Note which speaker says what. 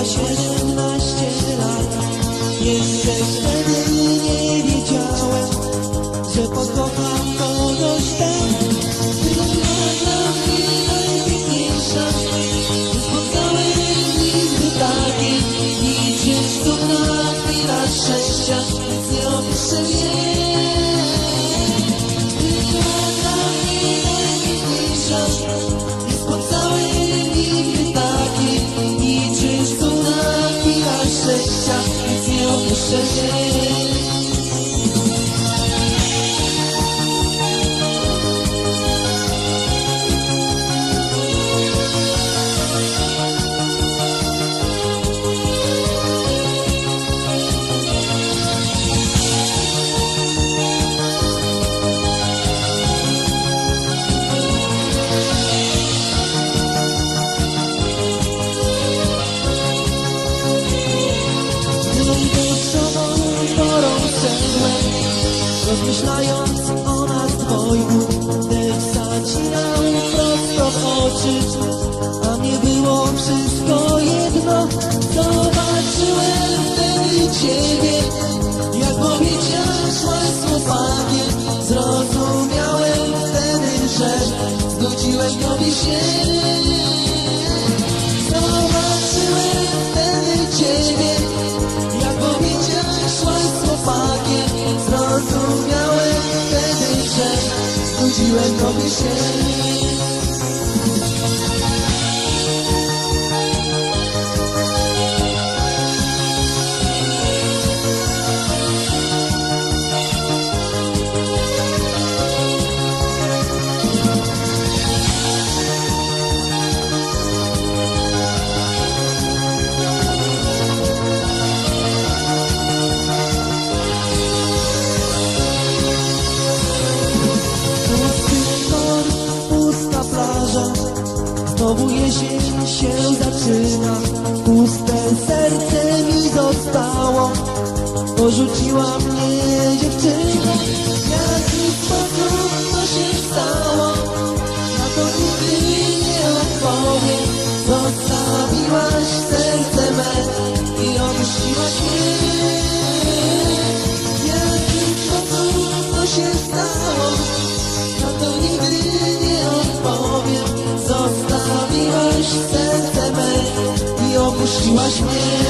Speaker 1: miała 17 lat. Jeszcze wtedy nie wiedziałem Że pokocham kogoś tak Była dla mnie najpiękniejsza. Spotkałem nigdy takiej I ciężko na szczęścia. Nie opiszę jej Była dla mnie Rozmyślając o nas dwojgu Dech zacinał prosto w oczy A mnie było wszystko jedno. Zobaczyłem wtedy Ciebie Jak powiedziałaś słowakiem Zrozumiałem wtedy, że Zgodziłem tobie się Zgodziłem tobie się Pusty Znowu jesień się zaczyna. Puste serce mi zostało. Porzuciła mnie dziewczyna. W opuściłaś mnie W